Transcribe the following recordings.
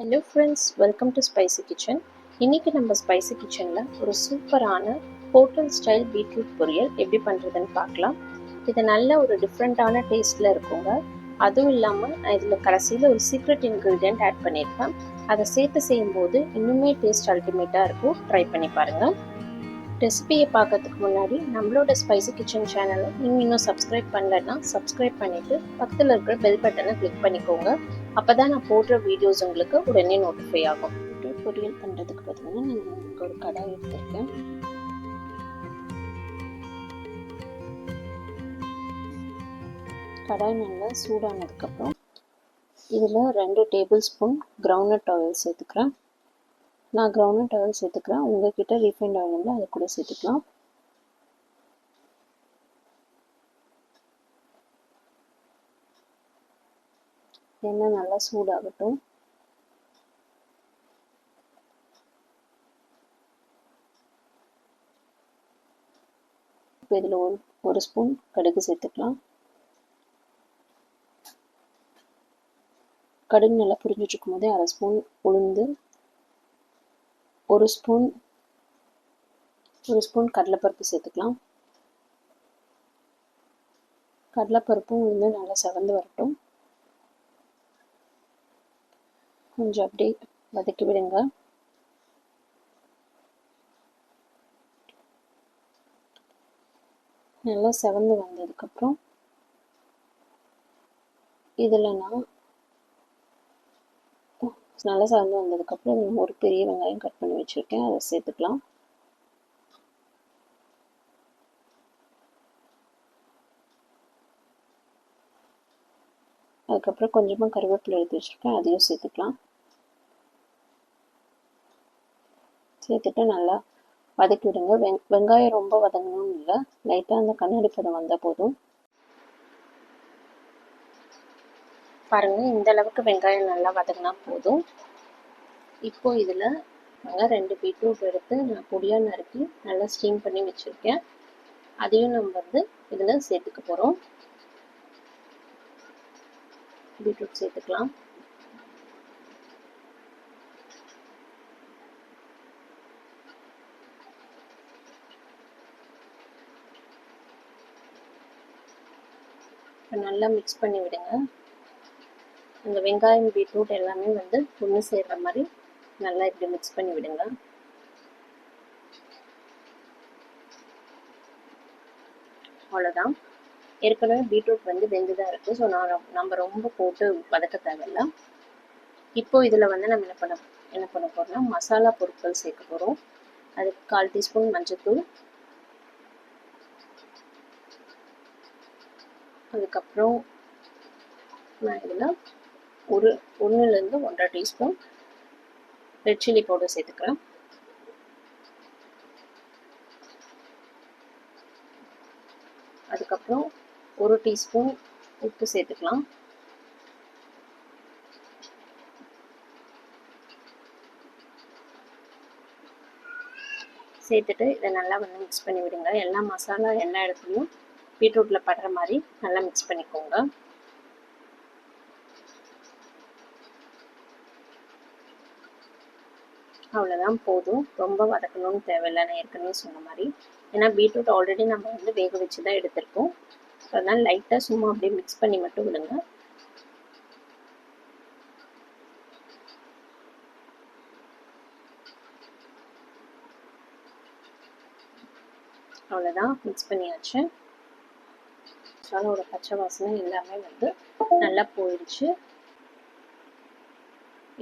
Hello friends welcome to spicy kitchen இன்னைக்கு நம்ம spicy கிச்சனில் ஒரு சூப்பரான ஹோட்டல் ஸ்டைல் பீட்ரூட் பொரியல் எப்படி பண்ணுறதுன்னு பார்க்கலாம். இது நல்ல ஒரு டிஃப்ரெண்ட்டான டேஸ்ட்டில் இருக்குங்க. அதுவும் இல்லாமல் நான் இதில் கடைசியில் ஒரு சீக்ரெட் இன்க்ரீடியன்ட் ஆட் பண்ணியிருக்கேன் அதை சேர்த்து செய்யும்போது இன்னுமே டேஸ்ட் அல்டிமேட்டாக இருக்கும். ட்ரை பண்ணி பாருங்கள் ரெசிபியை பார்க்கறதுக்கு முன்னாடி நம்மளோட ஸ்பைசி கிச்சன் சேனலை நீங்கள் இன்னும் சப்ஸ்கிரைப் பண்ணலன்னா சப்ஸ்கிரைப் பண்ணிவிட்டு பக்கத்தில் இருக்கிற பெல் பட்டனை கிளிக் பண்ணிக்கோங்க. அப்போ தான் நான் போடுற வீடியோஸ் உங்களுக்கு உடனே நோட்டிஃபை ஆகும். யூடியூப் பொரியல் பண்ணுறதுக்கு பார்த்தீங்கன்னா நான் உங்களுக்கு ஒரு கடாய் எடுத்திருக்கேன். கடாய் நல்லா சூடானதுக்கப்புறம் இதில் ரெண்டு டேபிள் ஸ்பூன் கிரவுண்ட்நட் ஆயில் சேர்த்துக்கிறேன். நான் கிரவுண்ட்நட் ஆயில் சேர்த்துக்கிறேன். உங்ககிட்ட ரீஃபைண்ட் ஆயில் இருந்தால் அதை கூட சேர்த்துக்கலாம். எண்ணெய் நல்லா சூடாகட்டும். இப்போ இதில் ஒரு ஒரு ஸ்பூன் கடுகு சேர்த்துக்கலாம். கடுகு நல்லா புரிஞ்சிட்ருக்கும் போதே அரை ஸ்பூன் உளுந்து ஒரு ஸ்பூன் ஒரு ஸ்பூன் கடலைப்பருப்பு சேர்த்துக்கலாம். கடலைப்பருப்பும் உளுந்து நல்லா செவந்து வரட்டும். கொஞ்சம் அப்படியே வதக்கி விடுங்க. நல்லா செவந்து வந்ததுக்கப்புறம் இதில் நான் நல்லா செவந்து வந்ததுக்கப்புறம் ஒரு பெரிய வெங்காயம் கட் பண்ணி வச்சுருக்கேன். அதை சேர்த்துக்கலாம். அதுக்கப்புறம் கொஞ்சமாக கருவேப்பிலை எடுத்து வச்சுருக்கேன். அதையும் சேர்த்துக்கலாம். சேர்த்துட்டு நல்லா வதக்கி விடுங்க வெங் வெங்காயம் ரொம்ப வதங்கணும்னு இல்லை. லைட்டாக அந்த கண்ணாடி பதம் வந்தால் போதும். பாருங்கள் இந்த அளவுக்கு வெங்காயம் நல்லா வதங்கினா போதும். இப்போ இதில் நாங்கள் ரெண்டு பீட்ரூட் எடுத்து நான் பொடியாக நறுக்கி நல்லா ஸ்டீம் பண்ணி வச்சுருக்கேன். அதையும் நம்ம வந்து இதில் சேர்த்துக்க போகிறோம் பீட்ரூட் சேர்த்துக்கலாம். நல்லா மிக்ஸ் பண்ணி விடுங்க. அந்த வெங்காயம் பீட்ரூட் எல்லாமே வந்து ஒன்று சேர்கிற மாதிரி நல்லா இப்படி மிக்ஸ் பண்ணி விடுங்க. அவ்வளோதான் ஏற்கனவே பீட்ரூட் வந்து வெந்து தான் இருக்குது ஸோ நான் நம்ம ரொம்ப போட்டு வதக்க தேவையில்ல. இப்போ இதில் வந்து நம்ம என்ன பண்ண என்ன பண்ண போகிறோம்னா மசாலா பொருட்கள் சேர்க்க போகிறோம் அதுக்கு கால் டீஸ்பூன் மஞ்சத்தூள் அதுக்கப்புறம் நான் இதில் ஒரு ஒன்றுலேருந்து ஒன்றரை டீஸ்பூன் ரெட் சில்லி பவுடர் சேர்த்துக்கிறேன். அதுக்கப்புறம் ஒரு டீஸ்பூன் உப்பு சேர்த்துக்கலாம். சேர்த்துட்டு இதை நல்லா வந்து மிக்ஸ் பண்ணி விடுங்க எல்லா மசாலா எல்லா இடத்துலையும் பீட்ரூட்டில் படுற மாதிரி நல்லா மிக்ஸ் பண்ணிக்கோங்க. அவ்வளோதான் போதும். ரொம்ப வதக்கணும்னு தேவையில்லை. நான் ஏற்கனவே சொன்ன மாதிரி. ஏன்னா பீட்ரூட் ஆல்ரெடி நம்ம வந்து வேக வச்சு தான் எடுத்திருக்கோம். அதனால் லைட்டாக சும்மா அப்படியே மிக்ஸ் பண்ணி மட்டும் விடுங்க. அவ்வளோதான் மிக்ஸ் பண்ணியாச்சு. மசாலாவோட பச்சை வாசனை எல்லாமே வந்து நல்லா போயிடுச்சு.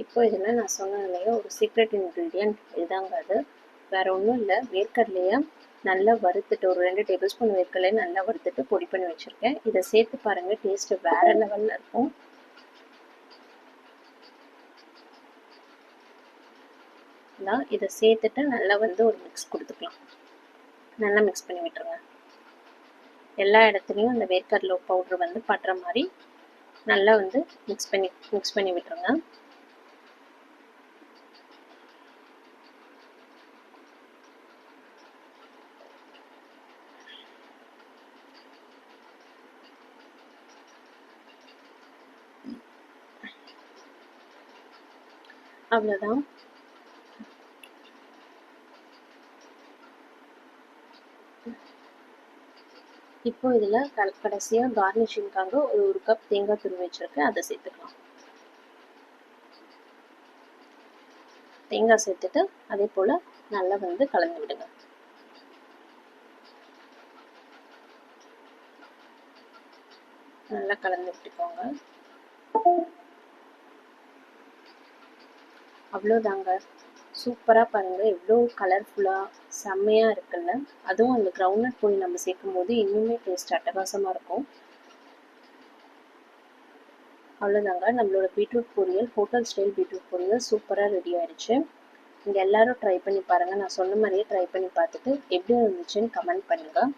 இப்போ இதில் நான் சொன்ன இல்லையா ஒரு சீக்ரெட் இன்க்ரீடியன்ட் இதுதாங்க அது. வேற ஒன்றும் இல்லை வேர்க்கடலையை நல்லா வறுத்துட்டு ஒரு ரெண்டு டேபிள் ஸ்பூன் வேர்க்கடலையை நல்லா வறுத்துட்டு பொடி பண்ணி வச்சுருக்கேன். இதை சேர்த்து பாருங்கள் டேஸ்ட்டு வேற லெவலில் இருக்கும். இதை சேர்த்துட்டு நல்லா வந்து ஒரு மிக்ஸ் கொடுத்துக்கலாம். நல்லா மிக்ஸ் பண்ணி விட்டுருங்க. எல்லா இடத்துலையும் அந்த வேர்க்கடலை பவுட்ரு வந்து படுற மாதிரி நல்லா வந்து மிக்ஸ் பண்ணி மிக்ஸ் பண்ணி விட்டுருங்க. அவ்வளோதான் இப்போ இதில் க கடைசியாக கார்னிஷிங்காக ஒரு ஒரு கப் தேங்காய் துருவி வச்சுருக்கேன். அதை சேர்த்துக்கலாம். தேங்காய் சேர்த்துட்டு அதே போல் நல்லா வந்து கலந்து விடுங்க. நல்லா கலந்து விட்டுக்கோங்க. அவ்வளோதாங்க சூப்பராக பாருங்கள் எவ்வளோ கலர்ஃபுல்லாக செம்மையாக இருக்குல்ல? அதுவும் அந்த கிரவுண்ட்நட் பொடி நம்ம சேர்க்கும் போது இன்னுமே டேஸ்ட் அட்டகாசமாக இருக்கும். அவ்வளோதாங்க நம்மளோட பீட்ரூட் பொரியல் ஹோட்டல் ஸ்டைல் பீட்ரூட் பொரியல் சூப்பராக ரெடி ஆயிடுச்சு. நீங்கள் எல்லாரும் ட்ரை பண்ணி பாருங்கள் நான் சொன்ன மாதிரியே ட்ரை பண்ணி பார்த்துட்டு எப்படி இருந்துச்சுன்னு கமெண்ட் பண்ணுங்கள்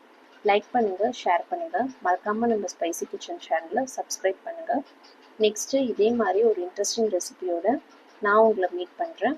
லைக் பண்ணுங்கள் ஷேர் பண்ணுங்கள் மறக்காமல் நம்ம ஸ்பைசி கிச்சன் சேனலை சப்ஸ்கிரைப் பண்ணுங்கள் நெக்ஸ்ட்டு இதே மாதிரி ஒரு இன்ட்ரெஸ்டிங் ரெசிபியோட நான் உங்களை மீட் பண்ணுறேன்